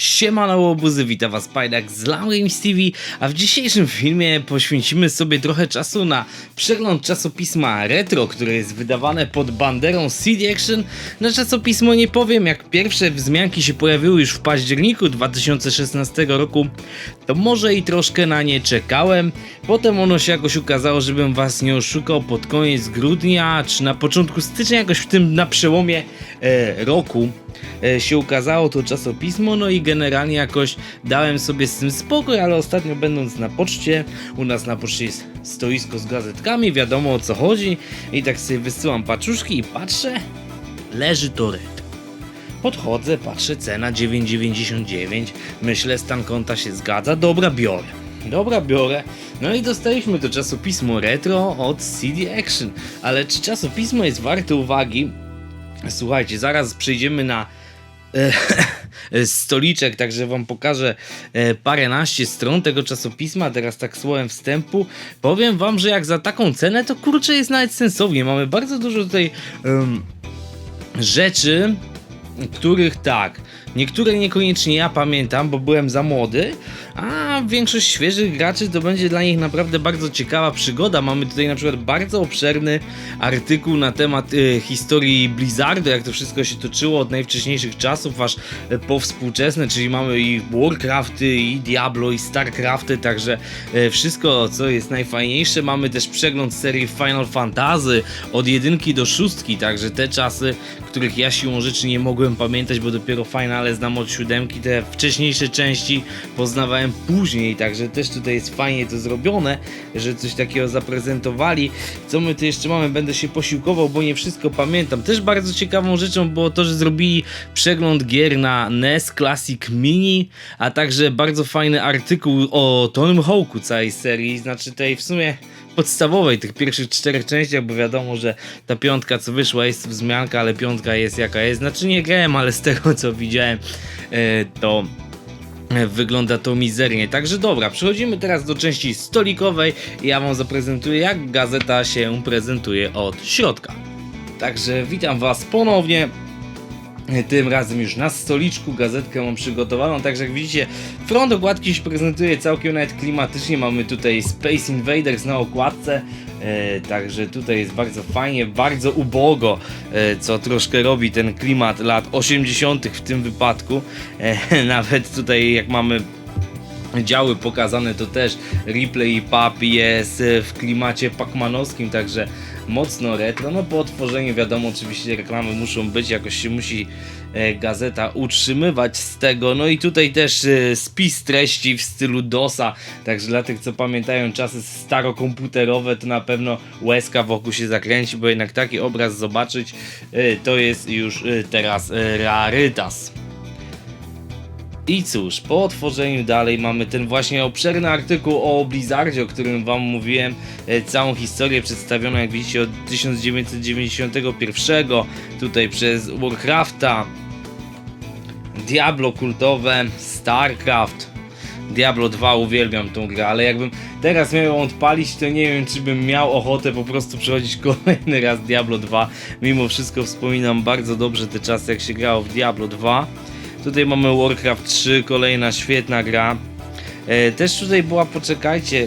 Siemano łobuzy, witam was Pajdak z Games TV, a w dzisiejszym filmie poświęcimy sobie trochę czasu na przegląd czasopisma Retro, które jest wydawane pod banderą CD Action. Na czasopismo nie powiem, jak pierwsze wzmianki się pojawiły już w październiku 2016 roku, to może i troszkę na nie czekałem. Potem ono się jakoś ukazało, żebym was nie oszukał pod koniec grudnia, czy na początku stycznia, jakoś w tym na przełomie e, roku e, się ukazało to czasopismo, no i generalnie jakoś dałem sobie z tym spokój, ale ostatnio będąc na poczcie, u nas na poczcie jest stoisko z gazetkami, wiadomo o co chodzi i tak sobie wysyłam paczuszki i patrzę, leży to retro. Podchodzę, patrzę, cena 9,99, myślę, stan konta się zgadza, dobra, biorę. Dobra, biorę. No i dostaliśmy to czasopismo retro od CD Action. Ale czy czasopismo jest warte uwagi? Słuchajcie, zaraz przejdziemy na stoliczek, także wam pokażę e, paręnaście stron tego czasopisma, teraz tak słowem wstępu. Powiem wam, że jak za taką cenę, to kurczę jest nawet sensownie. Mamy bardzo dużo tutaj em, rzeczy, których tak, niektóre niekoniecznie ja pamiętam, bo byłem za młody, a większość świeżych graczy to będzie dla nich naprawdę bardzo ciekawa przygoda. Mamy tutaj na przykład bardzo obszerny artykuł na temat y, historii Blizzardu, jak to wszystko się toczyło od najwcześniejszych czasów aż y, po współczesne, czyli mamy i Warcrafty, i Diablo, i Starcrafty, także y, wszystko co jest najfajniejsze. Mamy też przegląd serii Final Fantasy od jedynki do szóstki, także te czasy, których ja siłą rzeczy nie mogłem pamiętać, bo dopiero finale znam od siódemki, te wcześniejsze części poznawałem później, także też tutaj jest fajnie to zrobione, że coś takiego zaprezentowali. Co my tu jeszcze mamy? Będę się posiłkował, bo nie wszystko pamiętam. Też bardzo ciekawą rzeczą było to, że zrobili przegląd gier na NES Classic Mini, a także bardzo fajny artykuł o Tonym Hawku całej serii, znaczy tej w sumie podstawowej, tych pierwszych czterech częściach, bo wiadomo, że ta piątka co wyszła jest wzmianka, ale piątka jest jaka jest. Znaczy nie grałem, ale z tego co widziałem, e, to e, wygląda to mizernie. Także dobra, przechodzimy teraz do części stolikowej ja wam zaprezentuję jak gazeta się prezentuje od środka. Także witam was ponownie. Tym razem już na stoliczku gazetkę mam przygotowaną, także jak widzicie front okładki się prezentuje całkiem nawet klimatycznie, mamy tutaj Space Invaders na okładce, e, także tutaj jest bardzo fajnie, bardzo ubogo, e, co troszkę robi ten klimat lat 80 w tym wypadku, e, nawet tutaj jak mamy działy pokazane to też replay i pub jest w klimacie pacmanowskim, także mocno retro. No po otworzeniu wiadomo oczywiście reklamy muszą być, jakoś się musi e, gazeta utrzymywać z tego. No i tutaj też e, spis treści w stylu DOSa, także dla tych co pamiętają czasy starokomputerowe to na pewno łezka wokół się zakręci, bo jednak taki obraz zobaczyć e, to jest już teraz rarytas. I cóż, po otworzeniu dalej mamy ten właśnie obszerny artykuł o Blizzardzie, o którym wam mówiłem, e, całą historię przedstawioną jak widzicie od 1991, tutaj przez Warcrafta, Diablo kultowe, Starcraft, Diablo 2 uwielbiam tą grę, ale jakbym teraz miał ją odpalić, to nie wiem, czy bym miał ochotę po prostu przechodzić kolejny raz Diablo 2. Mimo wszystko wspominam bardzo dobrze te czasy, jak się grało w Diablo 2. Tutaj mamy Warcraft 3, kolejna świetna gra. E, też tutaj była, poczekajcie,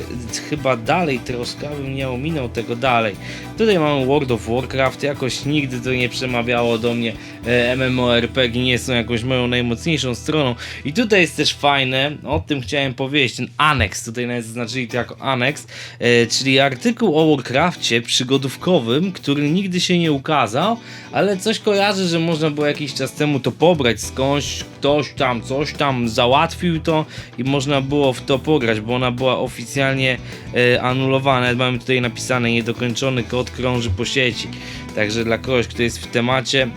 chyba dalej troszkę, abym nie ominął tego dalej. Tutaj mamy World of Warcraft, jakoś nigdy to nie przemawiało do mnie. E, MMORPG nie są jakąś moją najmocniejszą stroną. I tutaj jest też fajne, o tym chciałem powiedzieć, ten aneks, tutaj nawet zaznaczyli to jako aneks, e, czyli artykuł o Warcrafcie przygodówkowym, który nigdy się nie ukazał, ale coś kojarzę, że można było jakiś czas temu to pobrać skądś, ktoś tam coś tam załatwił to i można było w to pograć, bo ona była oficjalnie e, anulowana. Mamy tutaj napisane niedokończony kod krąży po sieci. Także dla kogoś, kto jest w temacie,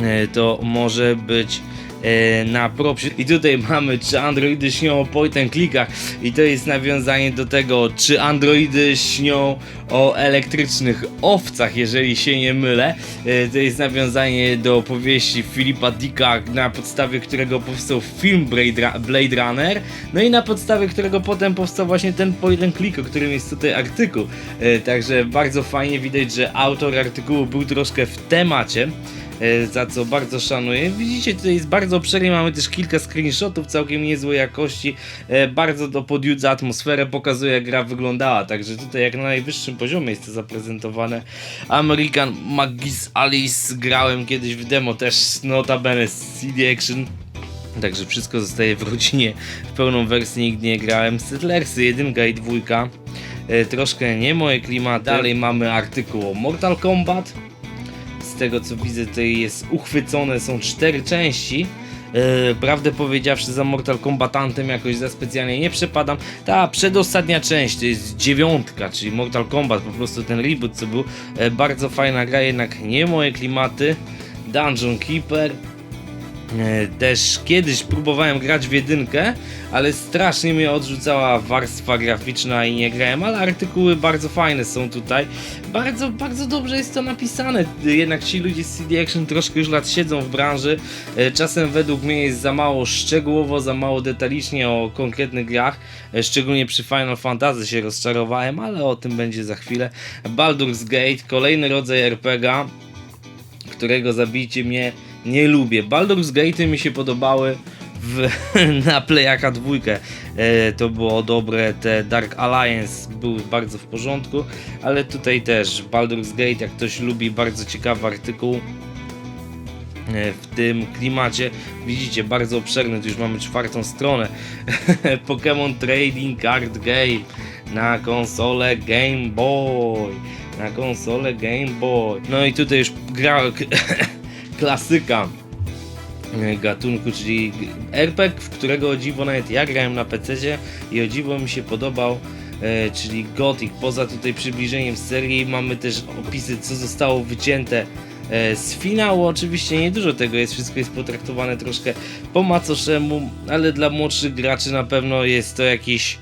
e, to może być na propsie. I tutaj mamy, czy androidy śnią o point and clickach i to jest nawiązanie do tego, czy androidy śnią o elektrycznych owcach, jeżeli się nie mylę. E, To jest nawiązanie do powieści Filipa Dicka, na podstawie którego powstał film Blade Runner, no i na podstawie którego potem powstał właśnie ten point and click, o którym jest tutaj artykuł. E, Także bardzo fajnie widać, że autor artykułu był troszkę w temacie. E, za co bardzo szanuję. Widzicie, tutaj jest bardzo obszernie, mamy też kilka screenshotów całkiem niezłej jakości, e, bardzo to podjudza atmosferę, pokazuje jak gra wyglądała, także tutaj jak na najwyższym poziomie jest to zaprezentowane. American Magis Alice grałem kiedyś w demo też notabene z CD Action. Także wszystko zostaje w rodzinie. W pełną wersję nigdy nie grałem. Settlersy 1 i 2. E, troszkę nie moje klimaty. Dalej mamy artykuł o Mortal Kombat. Tego co widzę tutaj jest uchwycone, są cztery części. E, prawdę powiedziawszy za Mortal Kombatantem jakoś za specjalnie nie przepadam. Ta przedostatnia część to jest dziewiątka, czyli Mortal Kombat, po prostu ten reboot co był. E, bardzo fajna gra, jednak nie moje klimaty. Dungeon Keeper. E, Też kiedyś próbowałem grać w jedynkę, ale strasznie mnie odrzucała warstwa graficzna i nie grałem, ale artykuły bardzo fajne są tutaj. Bardzo, bardzo dobrze jest to napisane. Jednak ci ludzie z CD Action troszkę już lat siedzą w branży. E, Czasem według mnie jest za mało szczegółowo, za mało detalicznie o konkretnych grach. E, Szczególnie przy Final Fantasy się rozczarowałem, ale o tym będzie za chwilę. Baldur's Gate, kolejny rodzaj RPGa którego zabijcie mnie nie lubię. Baldur's Gate mi się podobały w, na Playaka dwójkę. E, to było dobre, te Dark Alliance były bardzo w porządku, ale tutaj też Baldur's Gate, jak ktoś lubi, bardzo ciekawy artykuł e, w tym klimacie. Widzicie, bardzo obszerny, tu już mamy czwartą stronę. Pokémon Trading Card Game na konsolę Game Boy. Na konsolę Game Boy. No i tutaj już gra klasyka e, gatunku, czyli RPG, w którego dziwo nawet ja grałem na PC i o dziwo mi się podobał, e, czyli Gothic. Poza tutaj przybliżeniem serii mamy też opisy, co zostało wycięte e, z finału. Oczywiście nie dużo tego jest, wszystko jest potraktowane troszkę po macoszemu, ale dla młodszych graczy na pewno jest to jakiś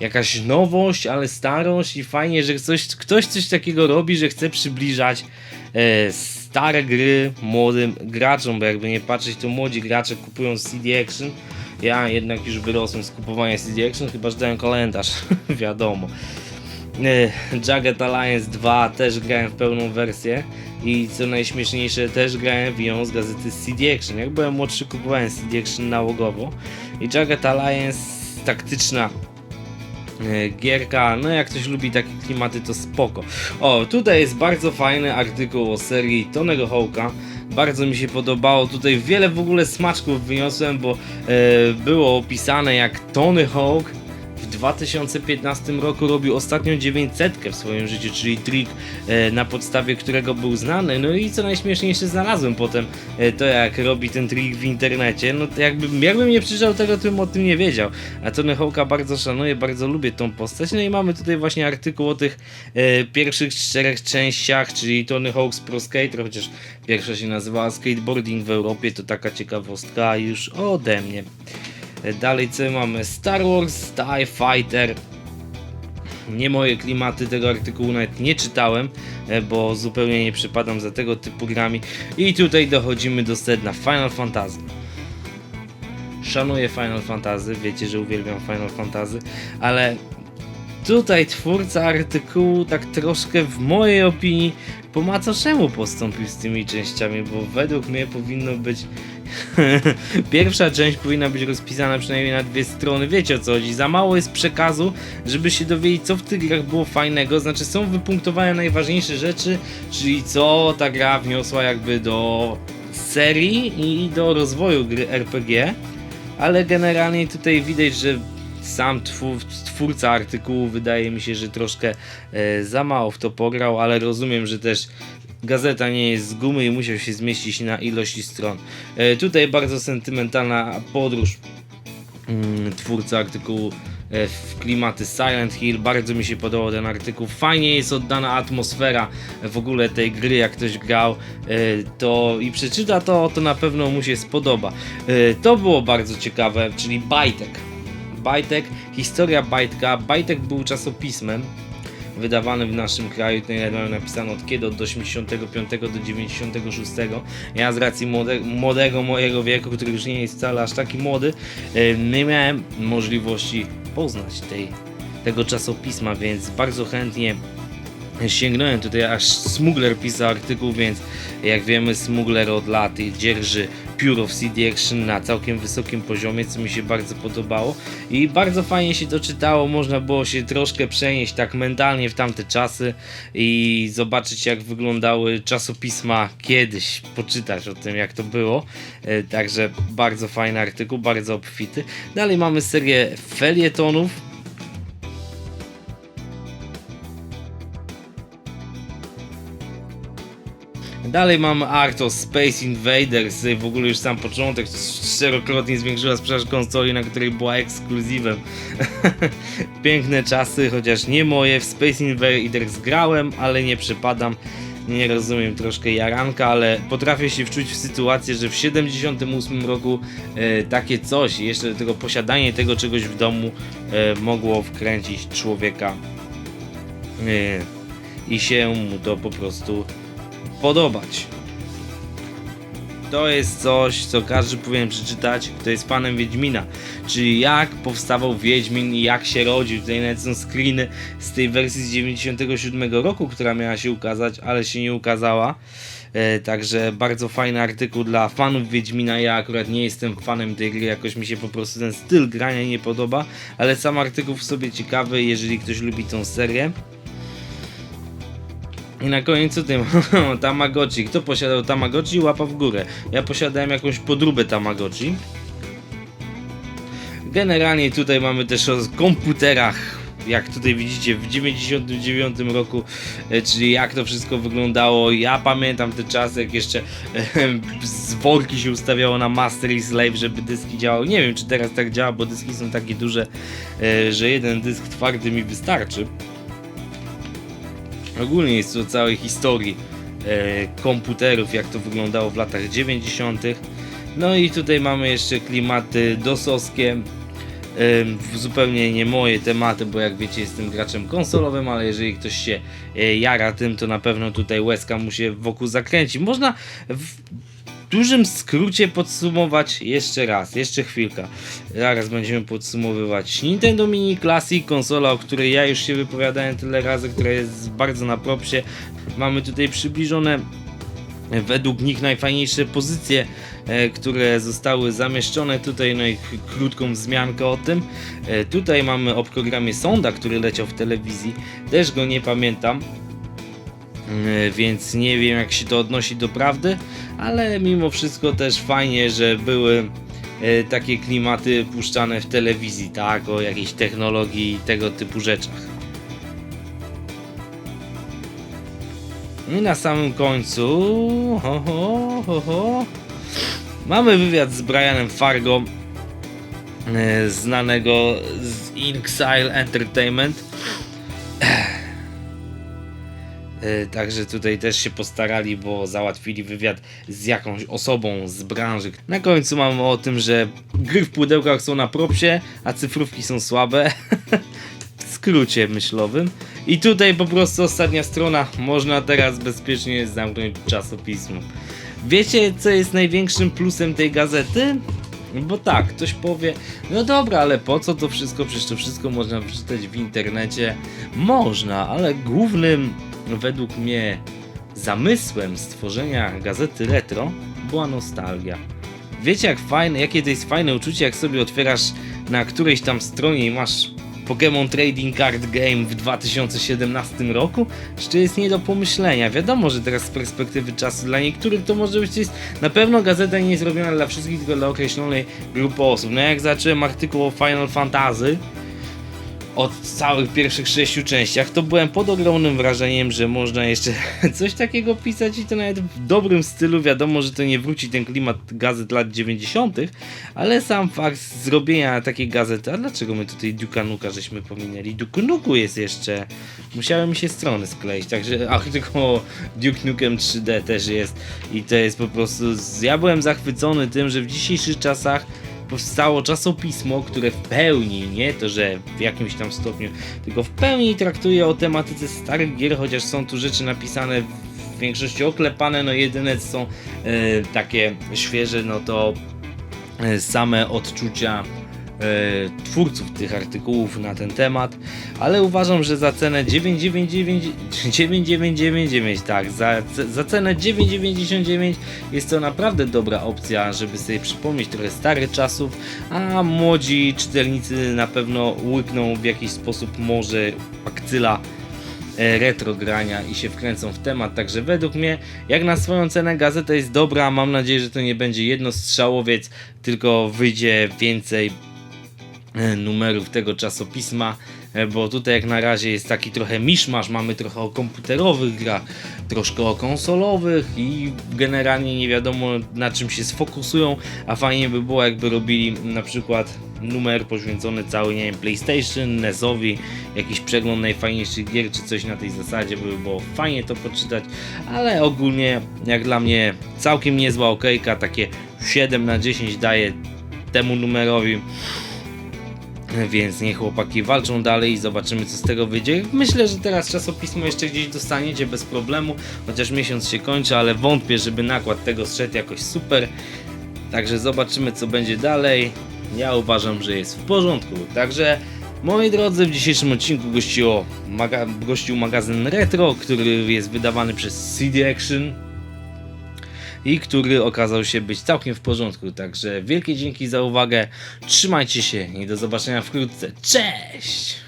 jakaś nowość, ale starość i fajnie, że ktoś, ktoś coś takiego robi, że chce przybliżać e, stare gry młodym graczom, bo jakby nie patrzeć, to młodzi gracze kupują CD Action. Ja jednak już wyrosłem z kupowania CD Action, chyba że dałem kalendarz, wiadomo. E, Jagged Alliance 2 też grałem w pełną wersję i co najśmieszniejsze też grałem w ją z gazety CD Action. Jak byłem młodszy kupowałem CD Action nałogowo i Jagged Alliance taktyczna gierka, no jak ktoś lubi takie klimaty to spoko. O, tutaj jest bardzo fajny artykuł o serii Tonego Hawka. Bardzo mi się podobało, tutaj wiele w ogóle smaczków wyniosłem, bo e, było opisane jak Tony Hawk w 2015 roku robił ostatnią 900 w swoim życiu, czyli trik e, na podstawie którego był znany. No i co najśmieszniejsze znalazłem potem e, to jak robi ten trik w internecie. No to jakbym, jakbym nie przeczytał tego, to bym o tym nie wiedział. A Tony Hawka bardzo szanuję, bardzo lubię tą postać. No i mamy tutaj właśnie artykuł o tych e, pierwszych czterech częściach, czyli Tony Hawk's Pro Skater, chociaż pierwsza się nazywała Skateboarding w Europie, to taka ciekawostka już ode mnie. Dalej co mamy? Star Wars TIE Fighter. Nie moje klimaty tego artykułu nawet nie czytałem, e, bo zupełnie nie przypadam za tego typu grami. I tutaj dochodzimy do sedna Final Fantasy. Szanuję Final Fantasy, wiecie, że uwielbiam Final Fantasy, ale tutaj twórca artykułu tak troszkę w mojej opinii po macoszemu postąpił z tymi częściami, bo według mnie powinno być Pierwsza część powinna być rozpisana przynajmniej na dwie strony. Wiecie o co chodzi? Za mało jest przekazu, żeby się dowiedzieć, co w tych grach było fajnego. Znaczy, są wypunktowane najważniejsze rzeczy, czyli co ta gra wniosła jakby do serii i do rozwoju gry RPG. Ale generalnie tutaj widać, że sam twór, twórca artykułu wydaje mi się, że troszkę e, za mało w to pograł, ale rozumiem, że też gazeta nie jest z gumy i musiał się zmieścić na ilości stron. E, tutaj bardzo sentymentalna podróż mm, twórca artykułu e, w klimaty Silent Hill. Bardzo mi się podobał ten artykuł. Fajnie jest oddana atmosfera w ogóle tej gry, jak ktoś grał to i przeczyta to, to na pewno mu się spodoba. To było bardzo ciekawe, czyli Bajtek. Bajtek, historia Bajtka. Bajtek był czasopismem wydawanym w naszym kraju. Tutaj mamy napisane od kiedy, od 85 do 96. Ja z racji młode, młodego mojego wieku, który już nie jest wcale aż taki młody, nie miałem możliwości poznać tej, tego czasopisma, więc bardzo chętnie Sięgnąłem tutaj aż Smuggler pisał artykuł, więc jak wiemy Smuggler od lat dzierży pióro w CD Action na całkiem wysokim poziomie, co mi się bardzo podobało. I bardzo fajnie się to czytało, można było się troszkę przenieść tak mentalnie w tamte czasy i zobaczyć jak wyglądały czasopisma kiedyś, poczytać o tym jak to było, E, także bardzo fajny artykuł, bardzo obfity. Dalej mamy serię felietonów, Dalej mamy Art of Space Invaders, w ogóle już sam początek czterokrotnie zwiększyła sprzedaż konsoli, na której była ekskluzywem. Piękne czasy, chociaż nie moje, w Space Invaders grałem, ale nie przypadam. Nie rozumiem troszkę jaranka, ale potrafię się wczuć w sytuację, że w 78 roku e, takie coś, jeszcze tego posiadanie tego czegoś w domu e, mogło wkręcić człowieka e, i się mu to po prostu podobać. To jest coś, co każdy powinien przeczytać, kto jest fanem Wiedźmina. Czyli jak powstawał Wiedźmin i jak się rodził. Tutaj nawet są screeny z tej wersji z 97 roku, która miała się ukazać, ale się nie ukazała. E, także bardzo fajny artykuł dla fanów Wiedźmina. Ja akurat nie jestem fanem tej gry, jakoś mi się po prostu ten styl grania nie podoba, ale sam artykuł w sobie ciekawy, jeżeli ktoś lubi tą serię. I na o tym, Tamagotchi. Kto posiadał Tamagotchi? Łapa w górę. Ja posiadałem jakąś podróbę Tamagotchi. Generalnie tutaj mamy też o komputerach. Jak tutaj widzicie w 99 roku, e, czyli jak to wszystko wyglądało. Ja pamiętam te czasy, jak jeszcze e, z worki się ustawiało na Master i Slave, żeby dyski działały. Nie wiem, czy teraz tak działa, bo dyski są takie duże, e, że jeden dysk twardy mi wystarczy. Ogólnie jest o całej historii e, komputerów, jak to wyglądało w latach 90. No i tutaj mamy jeszcze klimaty dosowskie. E, zupełnie nie moje tematy, bo jak wiecie jestem graczem konsolowym, ale jeżeli ktoś się e, jara tym, to na pewno tutaj łezka mu się wokół zakręci. Można w dużym skrócie podsumować jeszcze raz, jeszcze chwilka. Zaraz będziemy podsumowywać Nintendo Mini Classic, konsola, o której ja już się wypowiadałem tyle razy, która jest bardzo na propsie. Mamy tutaj przybliżone według nich najfajniejsze pozycje, e, które zostały zamieszczone tutaj, no i krótką wzmiankę o tym. E, tutaj mamy o programie Sonda, który leciał w telewizji, też go nie pamiętam, więc nie wiem jak się to odnosi do prawdy, ale mimo wszystko też fajnie, że były e, takie klimaty puszczane w telewizji, tak, o jakiejś technologii i tego typu rzeczach. I na samym końcu, ho, ho, ho, ho, mamy wywiad z Brianem Fargo, e, znanego z Inxile Entertainment. Także tutaj też się postarali, bo załatwili wywiad z jakąś osobą z branży. Na końcu mamy o tym, że gry w pudełkach są na propsie, a cyfrówki są słabe. w skrócie myślowym. I tutaj po prostu ostatnia strona. Można teraz bezpiecznie zamknąć czasopismo. Wiecie, co jest największym plusem tej gazety? Bo tak, ktoś powie, no dobra, ale po co to wszystko? Przecież to wszystko można przeczytać w internecie. Można, ale głównym według mnie zamysłem stworzenia gazety retro była nostalgia. Wiecie jak fajne, jakie to jest fajne uczucie, jak sobie otwierasz na którejś tam stronie i masz Pokémon Trading Card Game w 2017 roku? To jest nie do pomyślenia? Wiadomo, że teraz z perspektywy czasu dla niektórych to może być jest, na pewno gazeta nie jest robiona dla wszystkich, tylko dla określonej grupy osób. No jak zacząłem artykuł o Final Fantasy, od całych pierwszych sześciu częściach, to byłem pod ogromnym wrażeniem, że można jeszcze coś takiego pisać i to nawet w dobrym stylu. Wiadomo, że to nie wróci ten klimat gazet lat 90., ale sam fakt zrobienia takiej gazety, a dlaczego my tutaj Duke'a Nuka żeśmy pominęli? Duke Nuku jest jeszcze, musiały mi się strony skleić, także ach, tylko Duke Nukem 3D też jest i to jest po prostu, ja byłem zachwycony tym, że w dzisiejszych czasach powstało czasopismo, które w pełni, nie to, że w jakimś tam stopniu, tylko w pełni traktuje o tematyce starych gier, chociaż są tu rzeczy napisane w większości oklepane, no jedyne są e, takie świeże, no to e, same odczucia twórców tych artykułów na ten temat, ale uważam, że za cenę 999 9999 tak, za, za cenę 999 jest to naprawdę dobra opcja, żeby sobie przypomnieć trochę starych czasów, a młodzi czytelnicy na pewno łykną w jakiś sposób może akcyla e, retro grania i się wkręcą w temat. Także według mnie, jak na swoją cenę, gazeta jest dobra. Mam nadzieję, że to nie będzie jednostrzałowiec, tylko wyjdzie więcej e, numerów tego czasopisma, e, bo tutaj jak na razie jest taki trochę miszmasz, mamy trochę o komputerowych grach, troszkę o konsolowych i generalnie nie wiadomo na czym się sfokusują, a fajnie by było jakby robili na przykład numer poświęcony cały, nie wiem, PlayStation, NES-owi, jakiś przegląd najfajniejszych gier czy coś na tej zasadzie, by było fajnie to poczytać, ale ogólnie jak dla mnie całkiem niezła okejka, takie 7 na 10 daje temu numerowi. Więc niech chłopaki walczą dalej i zobaczymy co z tego wyjdzie. Myślę, że teraz czasopismo jeszcze gdzieś dostaniecie bez problemu, chociaż miesiąc się kończy, ale wątpię, żeby nakład tego zszedł jakoś super. Także zobaczymy co będzie dalej. Ja uważam, że jest w porządku. Także moi drodzy, w dzisiejszym odcinku gościło maga gościł magazyn Retro, który jest wydawany przez CD Action i który okazał się być całkiem w porządku. Także wielkie dzięki za uwagę. Trzymajcie się i do zobaczenia wkrótce. Cześć!